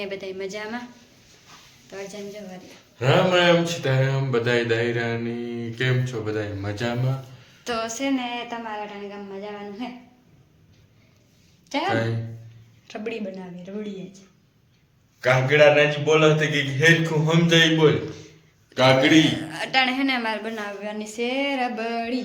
હે બધા મજામાં? તો અર્જન જવારી રામ રામ સીતારામ બધાય દાયરાની. કેમ છો બધાય? મજામાં? તો છે ને તમારા ટાણે ગામમાં જવાનું હે? ચાલ. રબડી બનાવી રબડી જ. કાગડા નાજી તો કે હેરખું સમજાય બોલ. કાગડી અટાણે હે ને મારે બનાવવાની છે રબડી.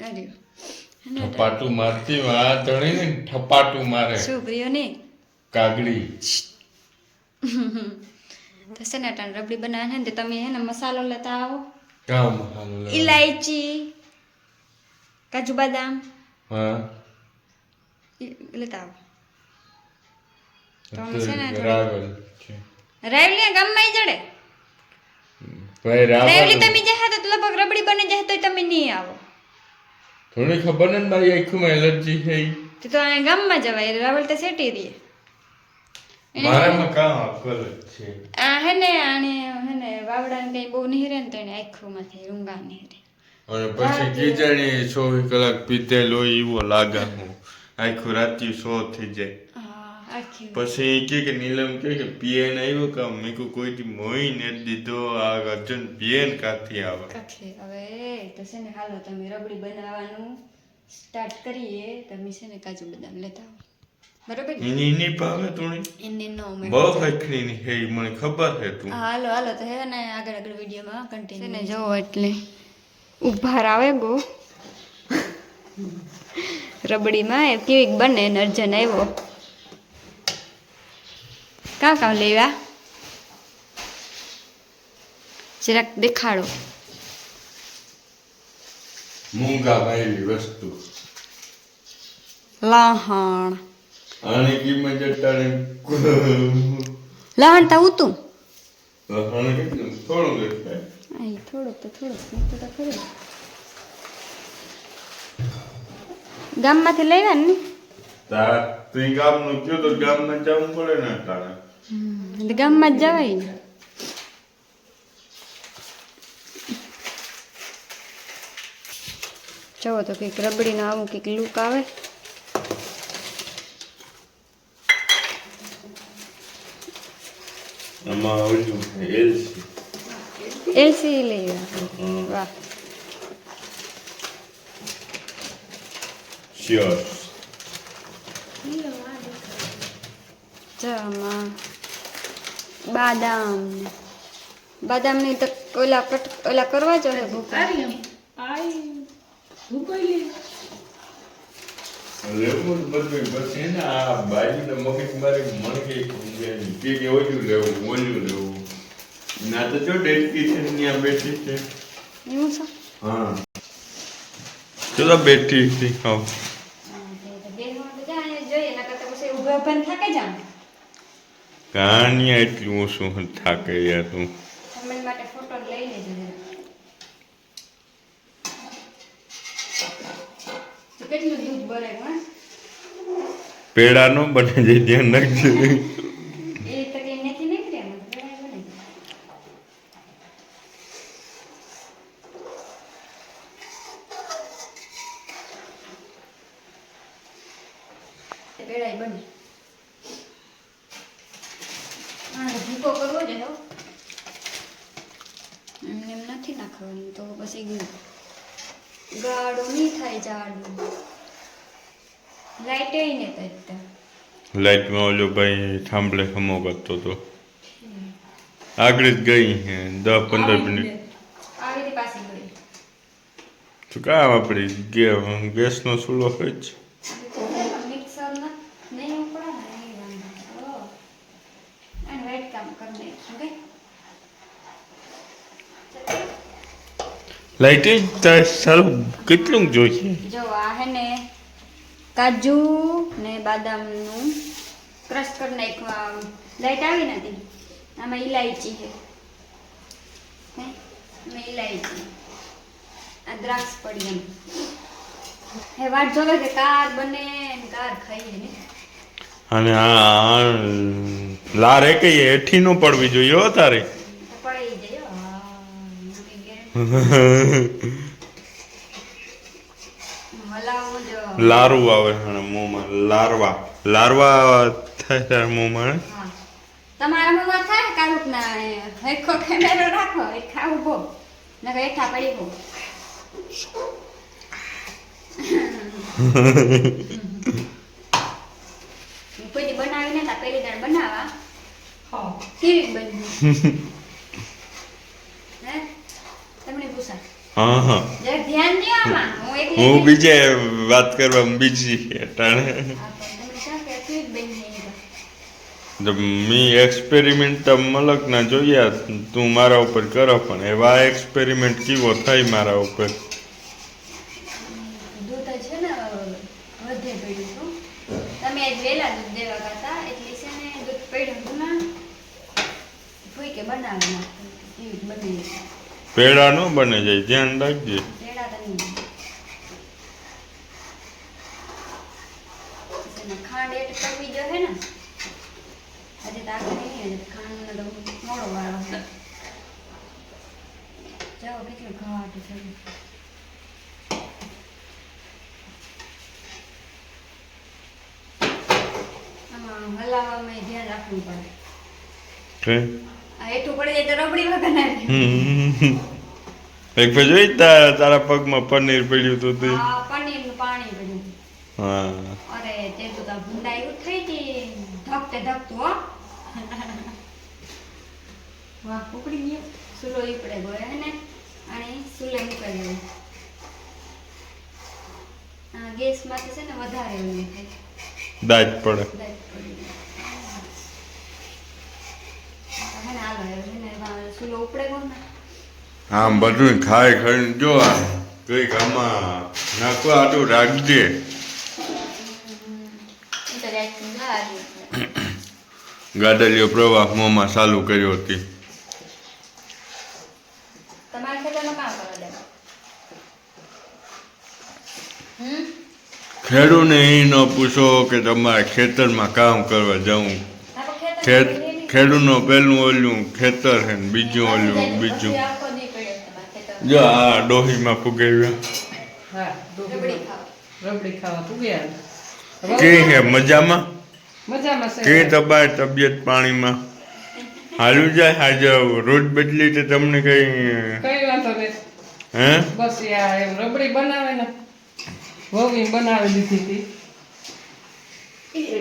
આવ્યો હે મારતી વાત તણી ને ઠપાટું મારે. શું પ્રિય નહીં કાગડી તો છે ને ટાણ રબડી બનાવે ને તમે હે ને મસાલો લેતા આવો. કામ હાલ ઇલાયચી કાજુ બદામ. હા. લેતા આવો. તો છે ને રાવલ છે. ગામમાં જડે. ભાઈ રાવલ. તમે જાય તો લગભગ રબડી બની જાય તો તમે નહીં આવો. થોડી ખબર ને મારી આંખમાં એલર્જી છે તો તો અહીંયા ગામમાં જવાય રાવલ તો સેટી રહીએ. મારામાં કામ અકલ છે. આ હે ને આને હે ને વાવડાને કઈ બહુ નહીં ને તો એને આખુંમાંથી રૂંગા નહીં અને પછી ખીચડી ચોવીસ કલાક પીધેલો એવો લાગે હું આખું રાત્યું સો થઈ જાય. પછી કે કે નીલમ કે કે પીએન આવ્યો કે મેં કોઈ મોઈ ને દીધો આ અર્જુન પીએન કાથી આવે? હવે તો છે ને હાલો તમે રબડી બનાવવાનું સ્ટાર્ટ કરીએ તમે છે ને કાજુ બદામ લેતા આવો. બરોબર ને? એની ભાવે તુણી. એની નો મે બહુ હખણી ની હે મને ખબર હે તું. હાલો હાલો તો હે ને આગળ આગળ વિડીયોમાં કન્ટિન્યુ ને જો એટલે ઉભાર આવે ગો રબડીમાં એ કેવીક બને ને અર્જન આવ્યો. કા કા લેવા જરાક દેખાડો. મૂંગા ભાઈ વસ્તુ. લહણ. આની કિંમત અટાણે લહણ તા ઉતું. આને કેટલું થોડું દેખાય અહીં થોડુંક તો થોડુંક નહીં તો ખરું ગામમાંથી લેવા ને? તા તું ગામનું કયો તો ગામમાં જવું પડે ને એટલે ગામમાં જ જવાય ને. જવો તો કંઈક રબડીનો આવું કંઈક લુક આવે. આમાં ઓલું એલસી એસી લેવા વાહ શ્યોર આમાં બાદામ ને બાદામની તો ઓલા કટ ઓલા કરવા જોઈએ ભૂકા લેવું બધું પછી ને આ બાજુને મગજ મારી મને કે કે ઓલું લેવું ઓછું લેવું. ના તો જો ડેડિકેશન ને ત્યાં બેઠી છે. હા. ચલો બેઠી હતી હા. કાનિયા એટલું ઓછું થાકે યાર. તો. કેટલું દૂધ ભરે પેડા નો બને જે ધ્યાન રાખજો પેડાય બને. આને ભૂકો કરવો છે હો. એમને એમ નથી નાખવાનું તો પછી ગાળો નહીં થાય જાડું લાઈટમાં ઓલો ભાઈ થાંભલે ખમો કરતો તો. આગળ જ ગઈ હે દસ પંદર મિનિટ. તો કામ આપણી ગે- ગેસનો ચૂલો હોય જ. કે લાઇટિંગ તારે કેટલું જોઈએ? જો આ હે ને કાજુ ને બાદામનું ક્રશ કરી નાખવા લાઈટ આવી નથી આમાં ઇલાયચી છે. આમાં ઇલાયચી આ દ્રાક્ષ પડી એમ. હે વાત જોવે કે કાર બને કાર ખાઈએ ને. અને આ લાર એ કઈ એઠી નો પડવી જોઈએ તારે. પડી જાય હો. હા, એમાં કઈ guarantee હલાવું જો લારું આવે અને મોંમાં લારવા. લારવા થાય તાર મોંમાં તમારા મમ્મા થાય કારુક ના હેખો કેમેરો રાખો એ ખાવું ભો નકર હેઠા પડી ગો કોઈ બનાવીને તા પેલી પહેલી બનાવા. હા. કેવી બની હે તમને પૂછા હા હા જરા ધ્યાન દો આમાં હું બીજે વાત કરવા બીજી અટાણે મી એક્સપેરિમેન્ટ તો મલકના જોયા તું મારા ઉપર કરો પણ. એવા એક્સપેરિમેન્ટ કેવો થાય મારા ઉપર? પેડા છે બને જાય ધ્યાન હતું તમે આજ વહેલા દૂધ દેવા ગયા હતા એટલે છે ને દૂધ પડ્યું હતું ના ભૂઈ કે બનાવી નાખું એવી બની પેડા ન બને જાય ધ્યાન રાખજે રેડા તો નહીં પછી એમાં ખાંડ એડ કરવી જો હે ને હજી તો આગળ નહીં હજી ખાંડનો તો મોડો વાળો છે જાઓ કેટલું ઘાટ થયું આમાં ધ્યાન રાખવું પડે. કે? આ હેઠું પડી જાય તો રબડી વગર ના એક પછી જોઈ તારા પગમાં પનીર પડ્યું હતું તે. આ પનીરનું પાણી બધું હા. અરે તે તો ભૂંડાઈ ઉઠી હતી ધકતે ધકતું હો. વાહ ઉકળી ગયો. સુલો ઈપડે ગયો હે ને? અને સુલે મૂકી ગયો. આ ગેસમાંથી છે ને વધારે દાજ પડી જાય. હે ને હાલો હવે છે ને એમાં સુલો ઉપડે ગયો ને આમ બધું ખાઈ ખાઈને જો આ કંઈક આમાં નાખવા આટલું રાખજે. ગાડલીઓ પ્રવાહ મોંમાં ચાલુ કર્યો હતી તમારા ખેતરમાં કામ કરવા દે હમ? ખેડૂને એ ન પૂછો કે તમારે ખેતરમાં કામ કરવા જવું ખેતર ખેત? ખેડૂતનો પહેલું ઓલ્યું ખેતર છે ને બીજું ઓલ્યું બીજું. જો આ ડોહીમાં પુગાવ્યા હા રબડી ડુંગળી ખાવા. રબડી ખાવા તું ગયા કે હે મજામાં? કે છે તબિયત પાણીમાં? હાલું જાય? આજે રોજ બદલી તો તમને કઈ હે? બસ એમ રબડી બનાવે ને વહુએ બનાવી દીધી હતી.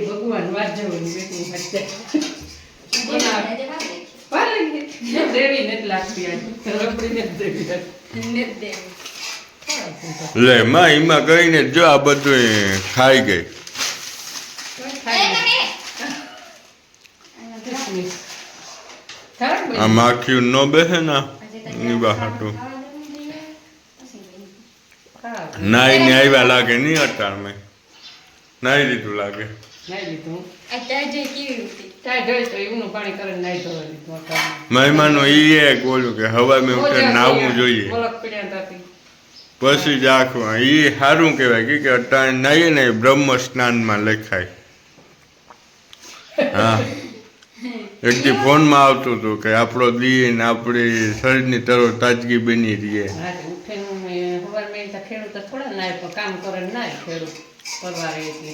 ભગવાન વાત જવાની બેટી લે, માં, એમાં કહીને જો આ બધું ખાઈ ગઈ. આ માખ્યું ન બેસે ને ની બહાટું. ખરાબ. નાઈને આવ્યા લાગે, નહીં અટાણમાં નાઈ લીધું લાગે મહેમાનો એ એક બોલ્યું કે હવા મેં ઉઠે નાવું જોઈએ. પછી જ આખું એ સારું કહેવાય કે કે અટાણે નાહીએ ને બ્રહ્મ સ્નાનમાં લખાય. હા. એક દી ફોનમાં આવતું હતું કે આપણો દી ને આપણી શરીરની તરો તાજગી બની રહીએ ખેડૂત થોડા નાય કામ કરે ને નાય ખેડૂત. પરવારે એટલે.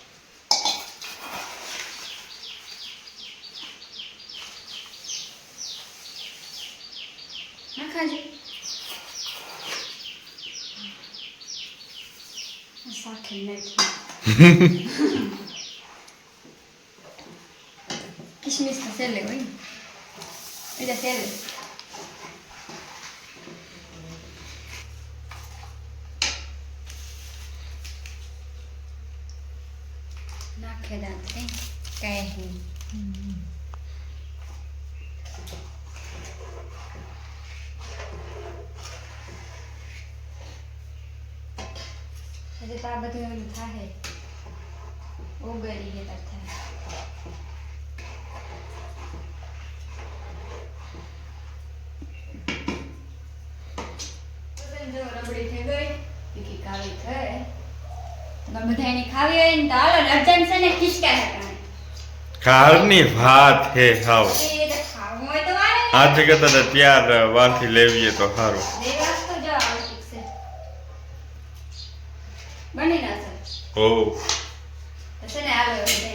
નાખી. કિસમિસ તો સેલે હોય એટલે સેલે નાખે દાંત કઈ કાંઈ નહીં હજી તો આ બધું એમ થાય. ઓગળી ગયા થાય રબડી થઈ ગઈ તીખી કાળી થઈ પણ બધાયને ખાવી હોય ને તો હાલો ને છે ને ખિસકા હે હાવ. આ જગત તો ત્યાર વારથી લેવીએ તો સારું બની નાખો ઓ છે આવે